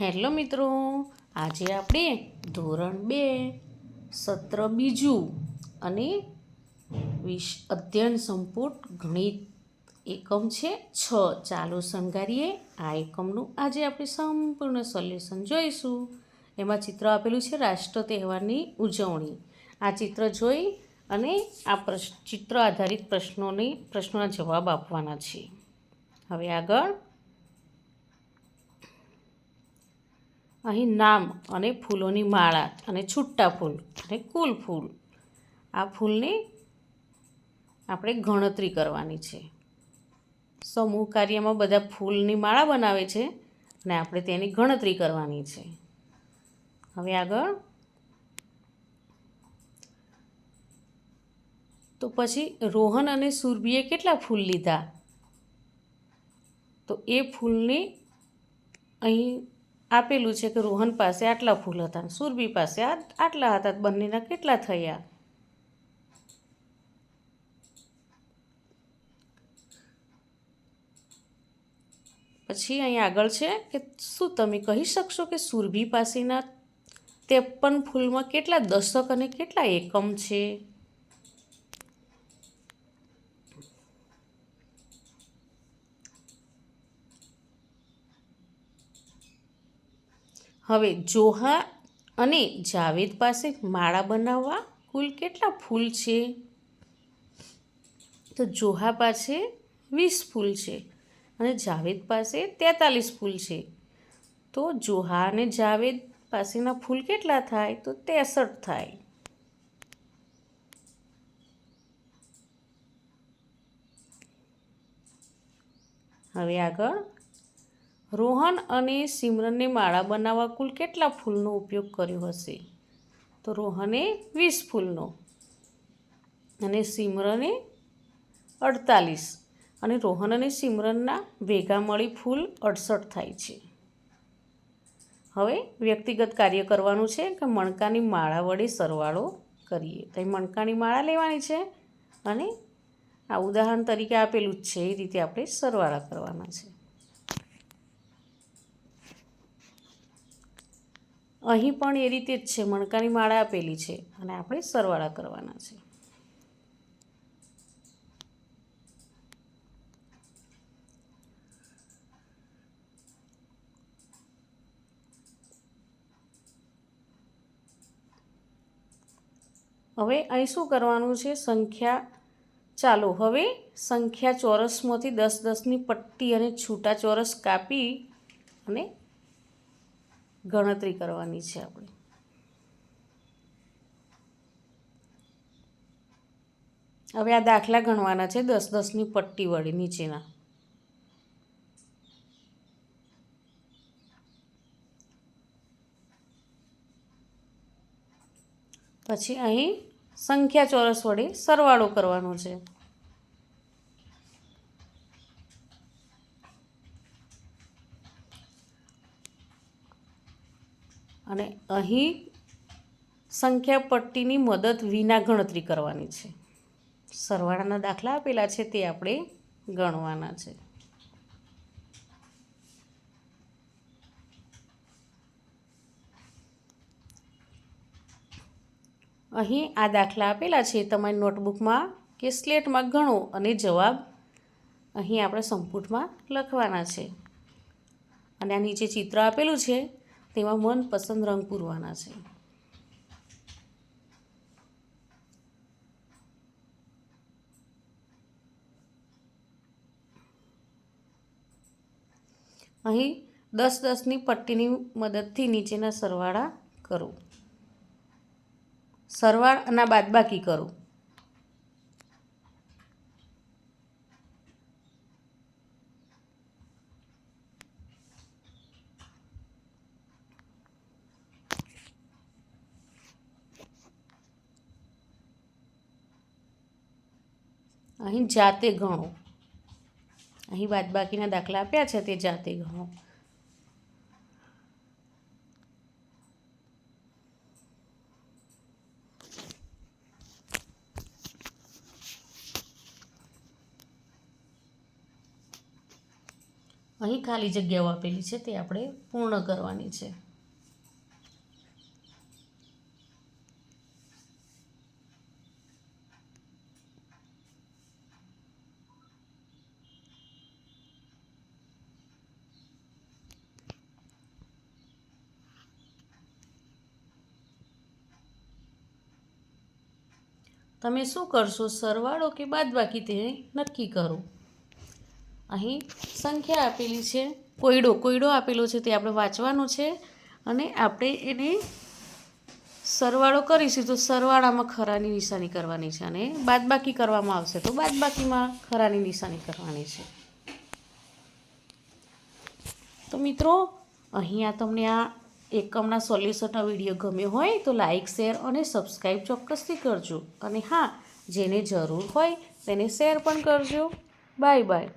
Hello મિત્રો, આજે આપણે ધોરણ બે, સત્ર બીજું અને વિશ, અધ્યયન સંપુટ ગણિત એકમ છે છ. ચાલો સંગારીએ. આ એકમનું આજે આપણે સંપૂર્ણ સોલ્યુશન જોઈશું. એમાં ચિત્ર આપેલું છે રાષ્ટ્ર તહેવારની ઉજવણી. આ ચિત્ર જોઈ અને આ પ્રશ્ન ચિત્ર આધારિત પ્રશ્નોની, પ્રશ્નોના જવાબ આપવાના છે હવે આગળ અહીં નામ અને ફૂલોની માળા અને છૂટા ફૂલ અને કુલ ફૂલ. આ ફૂલની આપણે ગણતરી કરવાની છે. સમૂહ કાર્યમાં બધા ફૂલની માળા બનાવે છે અને આપણે તેની ગણતરી કરવાની છે. હવે આગળ. તો પછી રોહન અને સુરભીએ કેટલા ફૂલ લીધા? તો એ ફૂલની અહીં આપેલું છે કે રોહન પાસે આટલા ફૂલ હતા સુરભી પાસે આટલા હતા બંનેના કેટલા થયા? પછી અહીં આગળ છે કે શું તમે કહી શકશો કે સુરભી પાસેના ત્રેપન ફૂલમાં કેટલા દશક અને કેટલા એકમ છે? હવે જોહા અને જાવેદ પાસે માળા બનાવવા કુલ કેટલા ફૂલ છે? તો જોહા પાસે વીસ ફૂલ છે અને જાવેદ પાસે તેતાલીસ ફૂલ છે. તો જોહા અને જાવેદ પાસેના ફૂલ કેટલા થાય? તો તેસઠ થાય. હવે આગળ રોહન અને સિમરનને માળા બનાવવા કુલ કેટલા ફૂલનો ઉપયોગ કર્યો હશે? તો રોહને વીસ ફૂલનો અને સિમરને અડતાલીસ અને રોહન અને સિમરનના ભેગા મળી ફૂલ અડસઠ થાય છે. હવે વ્યક્તિગત કાર્ય કરવાનું છે કે મણકાની માળા વડે સરવાળો કરીએ. તો મણકાની માળા લેવાની છે અને આ ઉદાહરણ તરીકે આપેલું જ છે, એ રીતે આપણે સરવાળા કરવાના છે. અહીં પણ એ રીતે જ છે, મણકાની માળા આપેલી છે અને આપણે સરવાળા કરવાના છે. હવે અહીં શું કરવાનું છે? સંખ્યા, ચાલો હવે સંખ્યા ચોરસમાંથી દસ દસની પટ્ટી અને છૂટા ચોરસ કાપી અને ગણતરી કરવાની છે આપણે. હવે આ દાખલા ગણવાના છે દસ દસની પટ્ટી વળી નીચેના. પછી અહીં સંખ્યા ચોરસ વડે સરવાળો કરવાનો છે. અને અહીં સંખ્યા પટ્ટીની મદદ વિના ગણતરી કરવાની છે. સરવાળાના દાખલા આપેલા છે તે આપણે ગણવાના છે. અહીં આ દાખલા આપેલા છે, તમારી નોટબુકમાં કે સ્લેટમાં ગણો અને જવાબ અહીં આપણે સંપુટમાં લખવાના છે. અને આ નીચે ચિત્ર આપેલું છે તેમાં મનપસંદ રંગ પૂરવાના છે. અહીં દસ દસની પટ્ટીની મદદથી નીચેના સરવાળા કરો. સરવાળ અને બાદબાકી કરો. અહીં જાતે ગણો અહીં બાદબાકીના દાખલા આપ્યા છે તે જાતે ગણો અહીં ખાલી જગ્યાઓ આપેલી છે તે આપણે પૂર્ણ કરવાની છે. તમે શું કરશો? સરવાળો કે બાદબાકી તે નક્કી કરો. અહીં સંખ્યા આપેલી છે, કોયડો. કોયડો આપેલો છે તે આપણે વાંચવાનો છે અને આપણે એને સરવાળો કરીશું તો સરવાળામાં ખરાની નિશાની કરવાની છે અને બાદબાકી કરવામાં આવશે તો બાદબાકીમાં ખરાની નિશાની કરવાની છે. તો મિત્રો અહીંયા તમને આ એકમના સોલ્યુશનનો વીડિયો ગમ્યો હોય તો લાઇક શેર અને સબસ્ક્રાઈબ ચોક્કસથી કરજો. અને હા, જેને જરૂર હોય તેને શેર પણ કરજો. Bye bye.